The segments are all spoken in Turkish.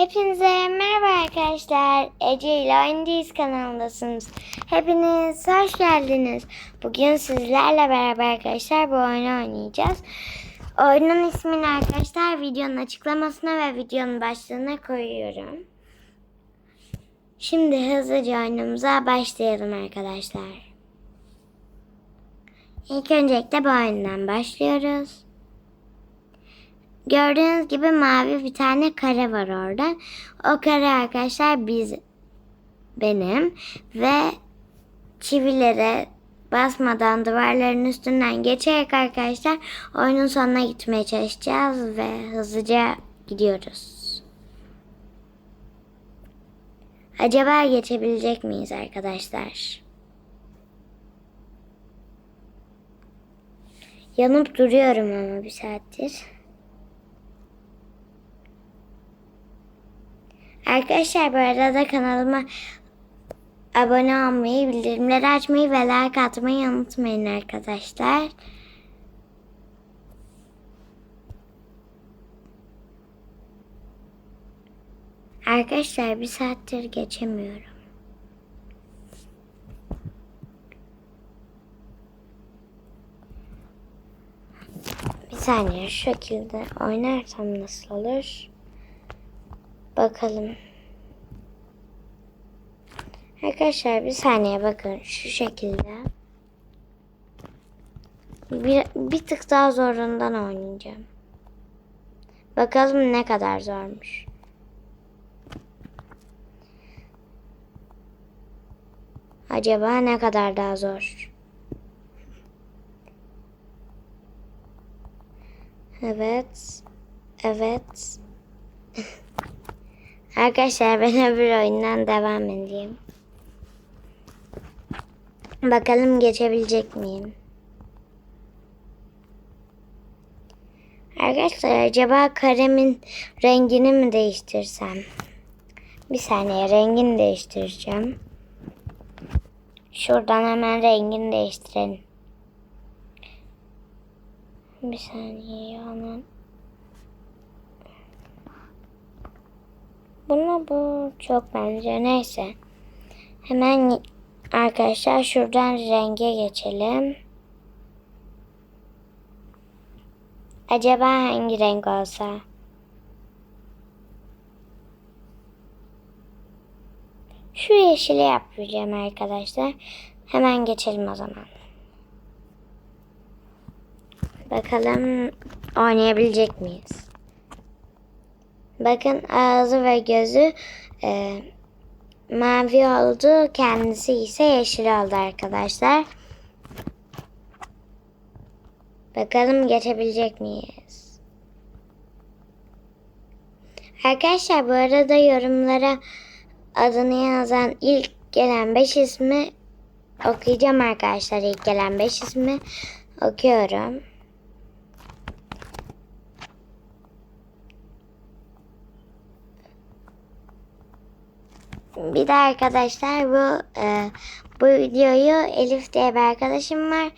Hepinize merhaba arkadaşlar. Ece ile Oyundayız kanalındasınız. Hepiniz hoş geldiniz. Bugün sizlerle beraber arkadaşlar bu oyunu oynayacağız. Oyunun ismini arkadaşlar videonun açıklamasına ve videonun başlığına koyuyorum. Şimdi hızlıca oyunumuza başlayalım arkadaşlar. İlk öncelikle bu oyundan başlıyoruz. Gördüğünüz gibi mavi bir tane kare var orada. O kare arkadaşlar biz benim ve çivilere basmadan duvarların üstünden geçerek arkadaşlar oyunun sonuna gitmeye çalışacağız ve hızlıca gidiyoruz. Acaba geçebilecek miyiz arkadaşlar? Yanıp duruyorum ama bir saattir. Arkadaşlar bu arada kanalıma abone olmayı, bildirimleri açmayı ve like atmayı unutmayın arkadaşlar. Arkadaşlar bir saattir geçemiyorum. Bir saniye şu şekilde oynarsam nasıl olur? Bakalım. Arkadaşlar bir saniye bakın şu şekilde. Bir, bir tık daha zorundan oynayacağım. Bakalım ne kadar zormuş. Acaba ne kadar daha zor? Evet. Evet. Arkadaşlar ben öbür oyundan devam edeyim. Bakalım geçebilecek miyim? Arkadaşlar acaba karemin rengini mi değiştirsem? Bir saniye rengini değiştireceğim. Şuradan hemen rengini değiştirelim. Bir saniye hemen. Buna bu çok benziyor. Neyse. Hemen arkadaşlar şuradan renge geçelim. Acaba hangi renk olsa? Şu yeşili yapacağım arkadaşlar. Hemen geçelim o zaman. Bakalım oynayabilecek miyiz? Bakın ağzı ve gözü e, mavi oldu. Kendisi ise yeşil oldu arkadaşlar. Bakalım geçebilecek miyiz? Arkadaşlar bu arada yorumlara adını yazan ilk gelen 5 ismi okuyacağım arkadaşlar. İlk gelen 5 ismi okuyorum. Bir de arkadaşlar bu e, bu videoyu Elif diye bir arkadaşım var.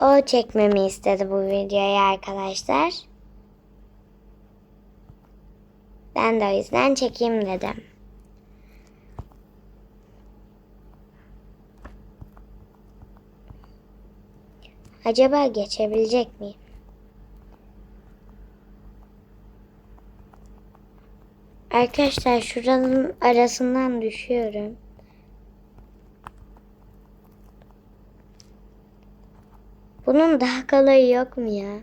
O çekmemi istedi bu videoyu arkadaşlar. Ben de o yüzden çekeyim dedim. Acaba geçebilecek miyim? Arkadaşlar şuranın arasından düşüyorum. Bunun daha kolayı yok mu ya?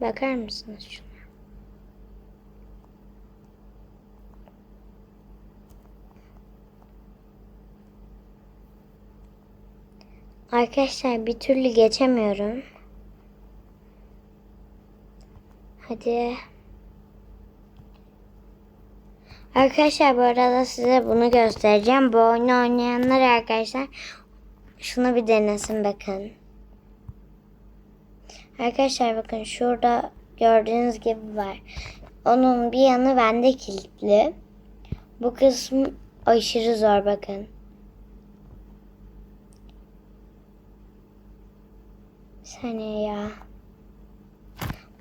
Bakar mısınız şuna? Arkadaşlar bir türlü geçemiyorum. Hadi. Arkadaşlar bu arada size bunu göstereceğim. Bu oyunu oynayanlar arkadaşlar şunu bir denesin bakın. Arkadaşlar bakın şurada gördüğünüz gibi var. Onun bir yanı bende kilitli. Bu kısmı aşırı zor bakın. Bir saniye ya.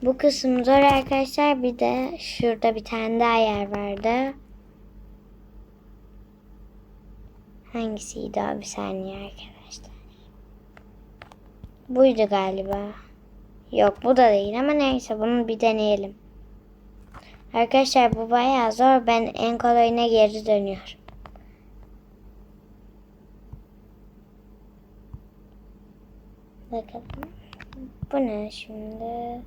Bu kısım zor arkadaşlar. Bir de şurada bir tane daha yer vardı. Hangisiydi o bir saniye arkadaşlar. Buydu galiba. Yok bu da değil ama neyse bunu bir deneyelim. Arkadaşlar bu bayağı zor. Ben en kolayına geri dönüyorum. Bakalım. Bu ne şimdi?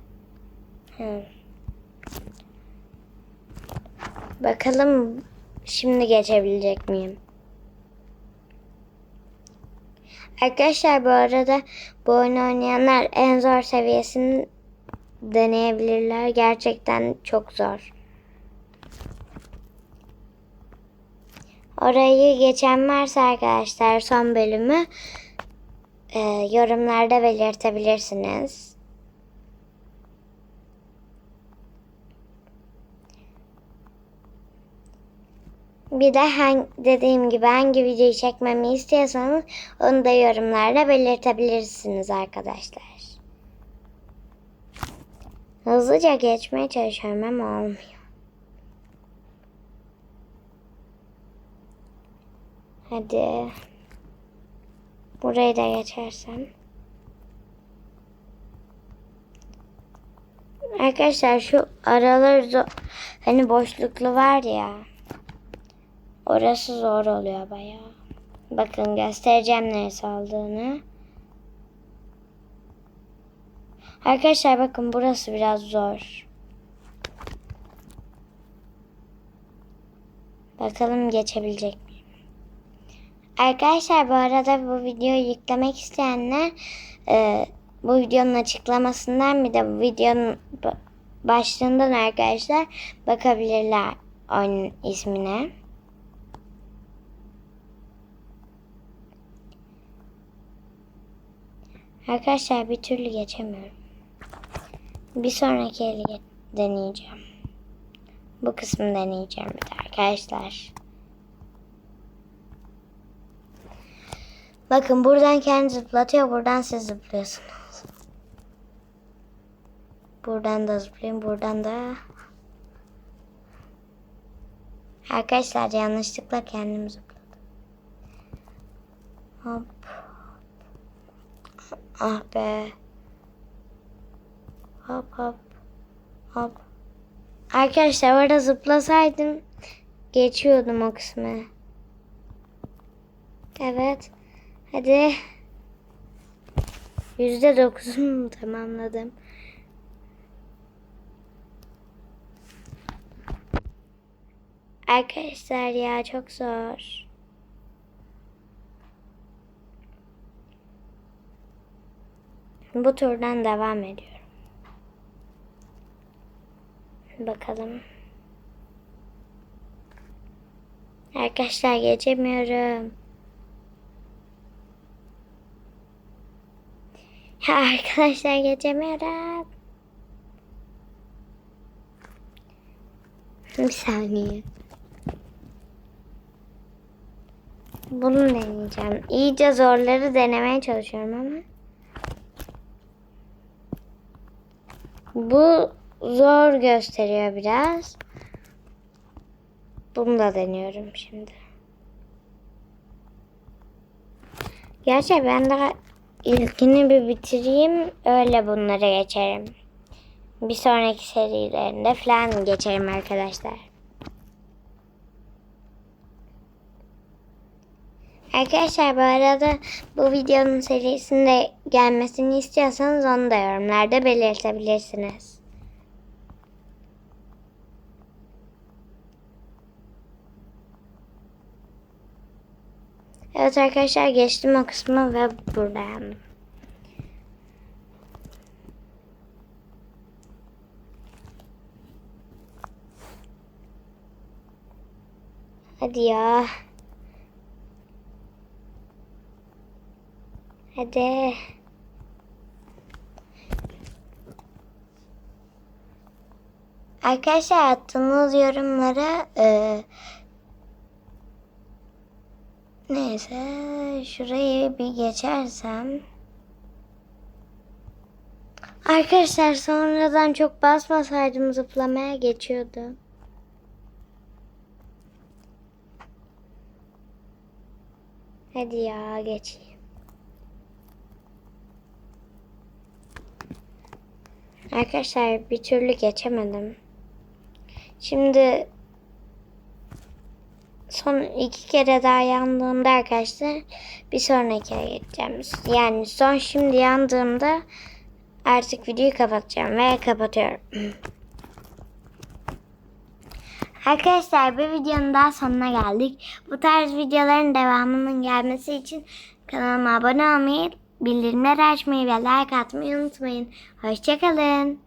Bakalım şimdi geçebilecek miyim? Arkadaşlar bu arada bu oyunu oynayanlar en zor seviyesini deneyebilirler. Gerçekten çok zor. Orayı geçen varsa arkadaşlar son bölümü e, yorumlarda belirtebilirsiniz. Bir de hangi, dediğim gibi hangi videoyu çekmemi istiyorsanız onu da yorumlarda belirtebilirsiniz arkadaşlar. Hızlıca geçmeye çalışıyorum ama olmuyor. Hadi. Burayı da geçersem. Arkadaşlar şu aralar zo- hani boşluklu var ya. Orası zor oluyor bayağı. Bakın göstereceğim neresi olduğunu. Arkadaşlar bakın burası biraz zor. Bakalım geçebilecek miyim? Arkadaşlar bu arada bu videoyu yüklemek isteyenler e, bu videonun açıklamasından bir de bu videonun ba- başlığından arkadaşlar bakabilirler oyunun ismine. Arkadaşlar bir türlü geçemiyorum. Bir sonraki eli deneyeceğim. Bu kısmı deneyeceğim bir de arkadaşlar. Bakın buradan kendi zıplatıyor. Buradan siz zıplıyorsunuz. Buradan da zıplayayım. Buradan da. Arkadaşlar yanlışlıkla kendim zıpladım. Hop. Ah be. Hop hop. Hop. Arkadaşlar orada zıplasaydım geçiyordum o kısmı. Evet. Hadi. Yüzde dokuzumu tamamladım. Arkadaşlar ya çok zor. Bu turdan devam ediyorum. Bakalım. Arkadaşlar geçemiyorum. Ya arkadaşlar geçemiyorum. Bir saniye. Bunu deneyeceğim. İyice zorları denemeye çalışıyorum ama. Bu zor gösteriyor biraz. Bunu da deniyorum şimdi. Gerçi ben daha ilkini bir bitireyim. Öyle bunlara geçerim. Bir sonraki serilerinde falan geçerim arkadaşlar. Arkadaşlar bu arada bu videonun serisinde gelmesini istiyorsanız onu da yorumlarda belirtebilirsiniz. Evet arkadaşlar geçtim o kısmı ve buradayım. Hadi ya. Hadi. Arkadaşlar attığınız yorumlara e, neyse şurayı bir geçersem Arkadaşlar sonradan çok basmasaydım zıplamaya geçiyordu. Hadi ya geçeyim. Arkadaşlar bir türlü geçemedim. Şimdi son iki kere daha yandığımda arkadaşlar bir sonraki geçeceğim. Yani son şimdi yandığımda artık videoyu kapatacağım ve kapatıyorum. Arkadaşlar bir videonun daha sonuna geldik. Bu tarz videoların devamının gelmesi için kanalıma abone olmayı, bildirimleri açmayı ve like atmayı unutmayın. Hoşçakalın.